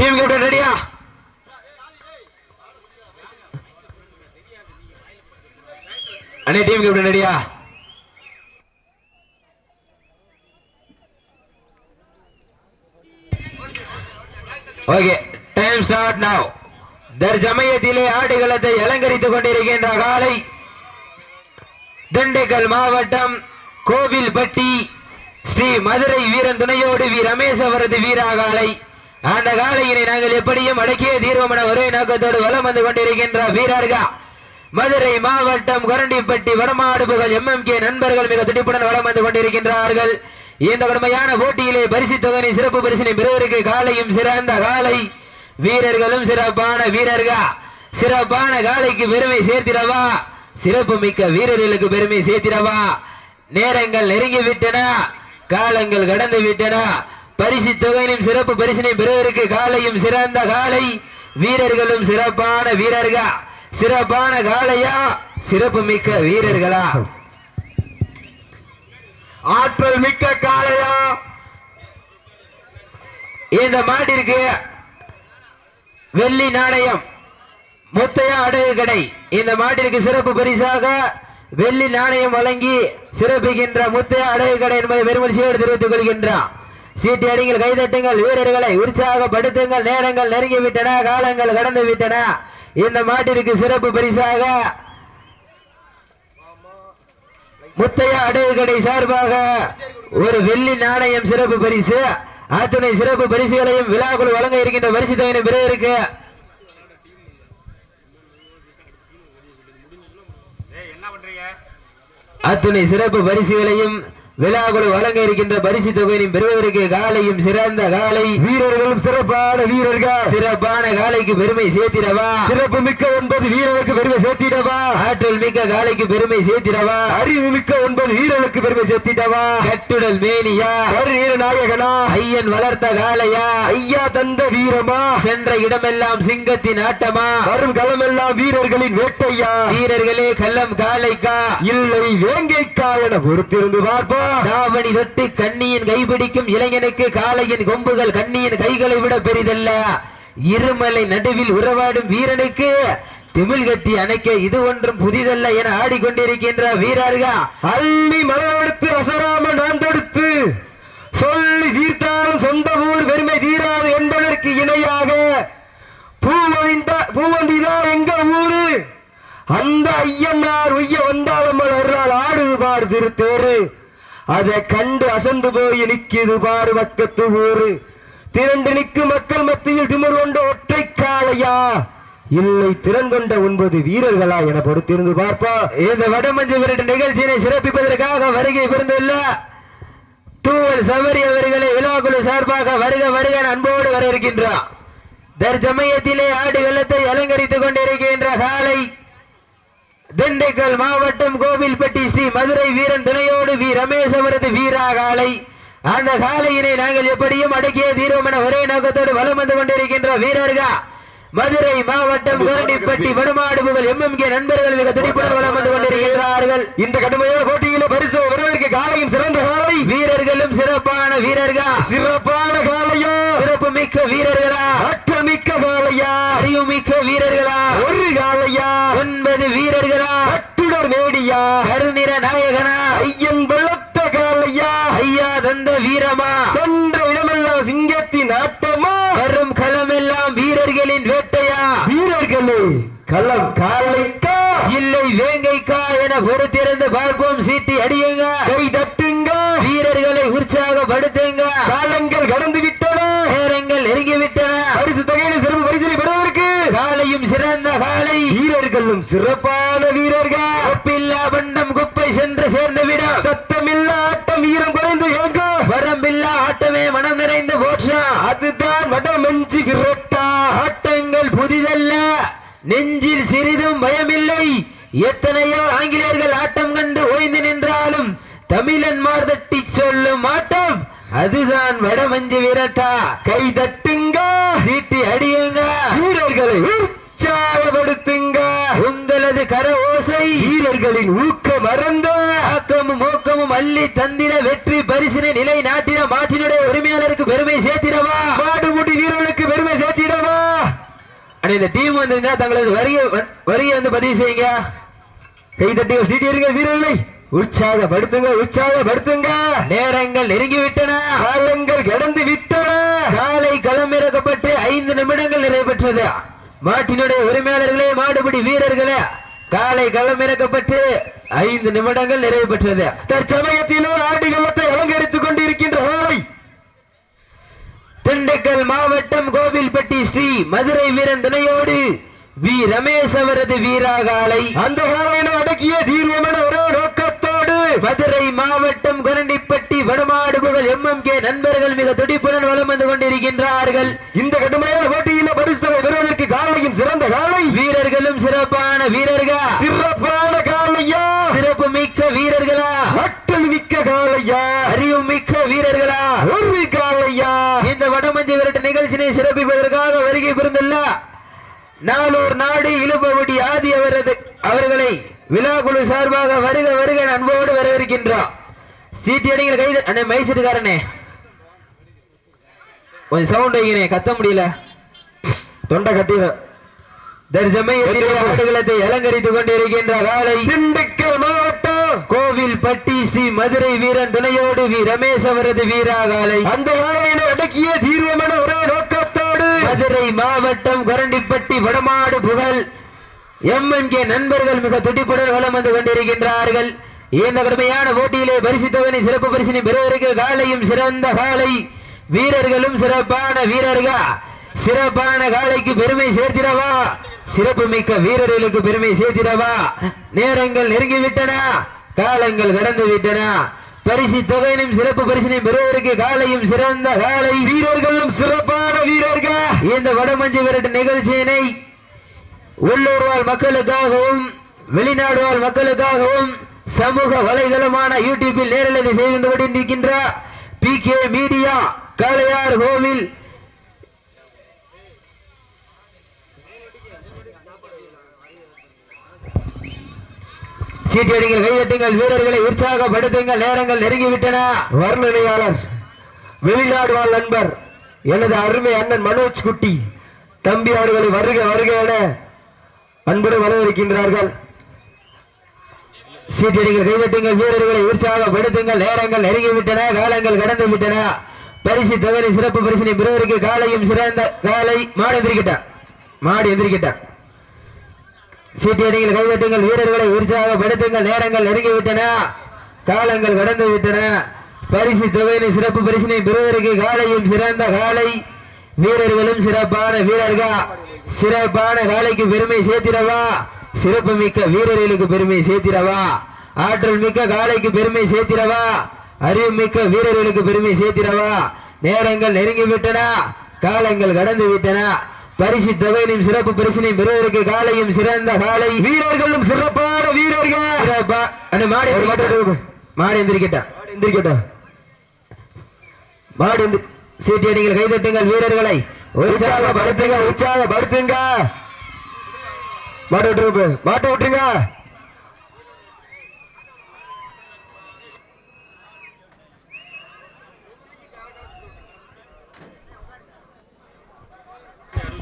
Team captain ரெடியா? அண்ணே team captain ரெடியா? ஓகே டைம் ஸ்டார்ட் நவ் தற்சமயத்திலே ஆடுகளத்தை அலங்கரித்துக் கொண்டிருக்கின்ற காலை திண்டுக்கல் மாவட்டம் கோவில்பட்டி ஸ்ரீ மதுரை வீரன் துணையோடு வி ரமேஷ் அவரது வீராகாலை அந்த காலையினை நாங்கள் எப்படியும் அடக்கிய தீர்வமன ஒரே நோக்கத்தோடு வலம் வந்து கொண்டிருக்கின்ற வீரர்கள். மதுரை மாவட்டம் கொரண்டிப்பட்டி வடமாடுபுகள் எம்எம் கே நண்பர்கள் மிக துடிப்புடன் வளம் வந்து கொண்டிருக்கின்றார்கள். இந்த கடுமையான போட்டியிலே பரிசு தொகை சிறப்பு பரிசினை பெறுவதற்கு காலையும் சிறந்த காலை. வீரர்களும் சிறப்பான வீரர்கள். சிறப்பான காலைக்கு பெருமை சேர்த்திடவா? சிறப்பு மிக்க வீரர்களுக்கு பெருமை சேர்த்திடவா? நேரங்கள் நெருங்கி விட்டன காலங்கள் கடந்து விட்டன. பரிசு தொகையினும் சிறப்பு பரிசினை பெறுவதற்கு காலையும் சிறந்த காலை. வீரர்களும் சிறப்பான வீரர்கள்? சிறப்பான காலையா? சிறப்பு மிக்க வீரர்களா? ஆற்றல் மிக்க காலையா? இந்த மாட்டிற்கு வெள்ளி நாணயம் முத்தையா அடகு கடை. இந்த மாட்டிற்கு சிறப்பு பரிசாக வெள்ளி நாணயம் வழங்கி சிறப்பிக்கின்ற முத்தையா அடகு கடை என்பதை பெருமதியோடு தெரிவித்துக் கொள்கின்றான். சீட்டு அடிங்கள் கைதட்டுங்கள் வீரர்களை உற்சாகப்படுத்துங்கள் நேரங்கள் நெருங்கி விட்டன காலங்கள் கடந்து விட்டன இந்த மாட்டிற்கு சிறப்பு பரிசாக முத்தையா அடகு சார்பாக ஒரு வெள்ளி நாணயம் சிறப்பு பரிசு. அத்துணை சிறப்பு பரிசுகளையும் விழாக்குழு வழங்க இருக்கின்ற பரிசு தொகையினை பிறகு அத்துணை சிறப்பு பரிசுகளையும் விழாக்குழு வழங்க இருக்கின்ற பரிசு தொகையினையும் பெறுவதற்கு காலையும் சிறந்த காலை. வீரர்களும் சிறப்பான வீரர்கள். சிறப்பான காலைக்கு பெருமை சேர்த்திடவா? சிறப்பு மிக்க ஒன்பது வீரர்களுக்கு பெருமை சேர்த்திடவா? ஆற்றல் மிக்க காலைக்கு பெருமை சேர்த்திடவா? அறிவு மிக்க ஒன்பது வீரர்களுக்கு பெருமை சேர்த்திடவா? கட்டுடல் மேனியா? வீர நாயகனா? ஐயன் வளர்த்த காலையா ஐயா தந்த வீரமா? சென்ற இடமெல்லாம் சிங்கத்தின் ஆட்டமா? வரும் களமெல்லாம் வீரர்களின் வேட்டையா? வீரர்களே கள்ளம் காலைக்கா இல்லை வேங்கைக்கா என பொறுத்திருந்து பார்ப்போம். தாவணி தொட்டு கண்ணியின் கைபிடிக்கும் இளைஞனுக்கு காளையின் கொம்புகள் கண்ணியின் கைகளை விட பெரிதல்ல. இருமலை நடுவில் உறவாடும் வீரனுக்கு திமிழ் கட்டி அணைக்க இது ஒன்றும் புதிதல்ல என ஆடிக்கொண்டிருக்கின்ற வீரர்கள் அள்ளி மலவெடுத்து அசராம நான் தொடுத்து சொல்லி தீர்த்தாலும் சொந்த ஊர் பெருமை தீராது என்பதற்கு இணையாக பூவந்திதான் எங்க ஊரு? அந்த ஐயனார் உய்ய வந்தாலும் மலர்றால் ஆடுது பார் திருத்தேரு. அதை கண்டு அசந்து போய் நிற்கிது பாரு பக்கத்து ஊரு. திரண்டு நிற்கும் மக்கள் மத்தியில் திமிர் கொண்ட ஒற்றை காளையா? இல்லை திறன் கொண்ட ஒன்பது வீரர்களா என பொறுத்திருந்து பார்ப்பா இந்த வடமஞ்சு விரட்டு நிகழ்ச்சியினை சிறப்பிப்பதற்காக வருகை புரிந்துள்ள தூவல் சவரி அவர்களை விழாக்குழு சார்பாக வருக வருக அன்போடு வர இருக்கின்றார் தற்சமயத்திலே ஆடுகளத்தை அலங்கரித்துக் கொண்டிருக்கின்ற காலை திண்டுக்கல் மாவட்டம் கோவில்பட்டி ஸ்ரீ மதுரை வீரன் துணையோடு வி. ரமேஷ் அவரது வீரா காலை அந்த காலையினை நாங்கள் எப்படியும் அடக்கிய தீர்வோம் என ஒரே நோக்கத்தோடு வலம் வந்து கொண்டிருக்கின்ற வீரர்கள் மதுரை மாவட்டம் குரண்டிப்பட்டி வடமாடுபுகள் எம்எம்கே நண்பர்கள் மிக துடிப்புடன் வலம் வந்து கொண்டிருக்கிறார்கள் இந்த கடுமையான போட்டியில பரிசு வருவதற்கு காலையும் சிறந்த காலை. வீரர்களும் சிறப்பான வீரர்கள் சிறப்பான காலையா. சிறப்பு மிக்க வீரர்களா அற்றமிக்க காலையா அறிவு மிக்க வீரர்களா ஒரு காலையா ஒன்பது வீரர்களா அட்டுடர் மேடியா கருநிற நாயகனா? ஐயன் வெள்ளத்த காலையா? ஐயா தந்த வீரமா? சென்ற இடமெல்லாம் சிங்கத்தின் ஆட்டமா? வரும் களமெல்லாம் வீரர்களின் வேட்டையா? வீரர்களே களம் காலைக்கா? இல்லை வேங்கைக்கா என பொறுத்திருந்து பார்ப்போம் சீட்டி அடியுங்க. கை தட்டுங்க. வீரர்களை உற்சாகப்படுத்துங்க. காலங்கள் கடந்து விட்டன. நேரங்கள் நெருங்கிவிட்டன பரிசு தொகையில சிறப்பு பரிசினை பெறுவதற்கு காலையும் சிறந்த காலை. வீரர்களும் சிறப்பான வீரர்கள். சென்று சேர்ந்து விடும் சத்தமில்லா ஆட்டம் வீரம் குறைந்து ஏங்க. வரம்பில்லா ஆட்டமே மனம் நிறைந்து போற்றா. அதுதான் வடமஞ்சி விரட்டா. ஆட்டங்கள் புதிதல்ல. நெஞ்சில் சிறிதும் பயமில்லை. எத்தனையோ ஆங்கிலேயர்கள் ஆட்டம் கண்டு ஓய்ந்து நின்றாலும் தமிழன் மார்தட்டி சொல்லும் ஆட்டம் அதுதான் வடமஞ்சு விரட்டா. கை தட்டுங்க சீட்டி அடியுங்க. வீரர்களை உற்சாகப்படுத்துங்க. உங்களது கர ஓசை வீரர்களின் ஊக்கம் மறந்த. ஆக்கமும் ஊக்கமும் அள்ளி தந்திட வெற்றி பரிசினை நிலை நாட்டின மாட்டினுடைய உரிமையாளருக்கு பெருமை சேர்த்திடவா? மாடுமுடி வீரர்களுக்கு பெருமை சேர்த்து அண்ணே, இந்த டீம் வந்திருந்தா தங்களது வரியை வரியை வந்து பதிவு செய்யுங்க. கைதட்டிகள் சீட்டியர்கள் வீரர்களை. உற்சாகப்படுத்துங்க உற்சாகப்படுத்துங்க. நேரங்கள் நெருங்கிவிட்டன. காலங்கள் கடந்து விட்டன. காலை களமிறக்கப்பட்டு ஐந்து நிமிடங்கள் நிறைவேற்றது மாட்டினுடைய உரிமையாளர்களே மாடுபிடி வீரர்களே. காலை களமிறக்கப்பட்டு ஐந்து நிமிடங்கள் நிறைவு பெற்றது. தற்சமயத்திலோ ஆடுகளத்தை அலங்கரித்துக் கொண்டிருக்கின்ற திண்டுக்கல் மாவட்டம் கோவில்பட்டி ஸ்ரீ மதுரை வீரன் துணையோடு வி. ரமேஷ் அவரது வீராகாலை. அந்த காலையினை அடக்கிய தீர்வமென ஒரே நோக்கத்தோடு மதுரை மாவட்டம் குரண்டிப்பட்டி வடமாடு புகழ் எம்எம் கே நண்பர்கள் மிக துடிப்புடன் வலம் வந்து கொண்டிருக்கின்றார்கள். இந்த கடுமையான போட்டியில பரிசுகளை பெறுவதற்கு காலையும் சிறந்த காலை. சிறப்பான வீரர்களா? சிறப்பான காலையா? சிறப்பு மிக்க வீரர்களா? மக்கள் மிக்க காலையா? அறிவு மிக்க வீரர்களா? ஒரு காலையா? இந்த வடமஞ்சி விரட்டு நிகழ்ச்சியை சிறப்பிப்பதற்காக வருகை புரிந்துள்ள நாளூர் நாடு இழுப்பகுடி ஆதி அவரது அவர்களை விழா குழு சார்பாக வருக வருக அன்போடு வரவேற்கின்றோம். சீட்டியடிகள் கைது அண்ணே மைசூட்டுக்காரனே கொஞ்சம் சவுண்ட் வைக்கிறேன் கத்த முடியல. தொண்டை கட்டின ஆடுகளத்தை அலங்கரித்துக் கொண்டிருக்கின்ற காலை திண்டுக்கல் மாவட்டம். கோவில் பட்டி ஸ்ரீ மதுரை வீரன் துணையோடு வி. ரமேஷ் அவரது வீராகாலை அந்த காலையினை அடக்கிய தீர்வமென ஒரே நோக்கத்தோடு. மதுரை மாவட்டம் கொரண்டிப்பட்டி வடமாடு புகழ். எம்என்கே நண்பர்கள் மிக துடிப்புடன் வலம் வந்து கொண்டிருக்கின்றார்கள். இந்த கடுமையான போட்டியிலே பரிசுத்தவனை சிறப்பு பரிசினை பெறுவதற்கு காலையும் சிறந்த காலை. வீரர்களும் சிறப்பான வீரர்கள். சிறப்பான காலைக்கு பெருமை சேர்த்திடவா? சிறப்புமிக்க வீரர்களுக்கு பெருமை சேர்த்திடவா? நேரங்கள் நெருங்கிவிட்டன காலங்கள் கடந்து விட்டன பரிசு தொகையினும் சிறப்பு பரிசினை பெறுவதற்கு காலையும் சிறந்த காலை. வீரர்களும் சிறப்பான வீரர்கள். இந்த வடமஞ்சி விரட்டு நிகழ்ச்சியினை உள்ளூர் வாழ் மக்களுக்காகவும் வெளிநாடு வாழ் மக்களுக்காகவும் சமூக வலைதளமான யூடியூபில் நேரலை செய்து கொண்டிருக்கின்ற பி கே மீடியா காளையார் கோவில் சீட்டடிகள் கையெட்டுங்கள் வீரர்களை உற்சாகப்படுத்துங்கள். நேரங்கள் நெருங்கிவிட்டன. வர்ணனையாளர் வெளிநாடு வாழ் நண்பர் எனது அருமை அண்ணன் மனோஜ் குட்டி தம்பி அவர்களை வருக வருக என அன்புடன் வரவிருக்கின்றார்கள் சீட்டடிகள் கைதட்டுங்கள் வீரர்களை உற்சாகப்படுத்துங்கள். நேரங்கள் நெருங்கிவிட்டன காலங்கள் கடந்து விட்டன பரிசு தொகை சிறப்பு பரிசினை பெறுவதற்கு காலையும் சிறந்த காலை மாடு எந்திரிக்கிட்டான் மாடு எந்திரிக்கிட்டான் சீட்டியடிகள் கைதட்டுங்கள் வீரர்களை உற்சாகப்படுத்துங்கள். நேரங்கள் நெருங்கிவிட்டன. காலங்கள் கடந்து விட்டன பரிசு தொகையினை சிறப்பு பரிசினை பெறுவதற்கு காலையும் சிறந்த காலை. வீரர்களும் சிறப்பான வீரர்கள். சிறப்பான காலைக்கு பெருமை சேர்த்திடவா? சிறப்பு மிக்க வீரர்களுக்கு பெருமை சேர்த்திடவா? ஆற்றல் மிக்க காலைக்கு பெருமை சேர்த்திடவா? அறிவு மிக்க வீரர்களுக்கு பெருமை சேர்த்திடவா? நேரங்கள் நெருங்கி விட்டன காலங்கள் கடந்து விட்டன பரிசு தொகையினும் சிறப்பு பரிசினை பெறுவதற்கு காலையும் சிறந்த காலை. வீரர்களும் சிறப்பான வீரர்கள். சிறப்பா. அண்ணே, மாடு. மாடு எந்திரிக்கட்டான் எந்திரிக்கட்டும் மாடு எந்திரி- சீட்டியடிகள் கைதட்டுங்கள் வீரர்களை. உற்சாகப்படுத்துங்க உற்சாகப்படுத்துங்க மாட்டு விட்டுருங்க மாட்டு விட்டுருங்க.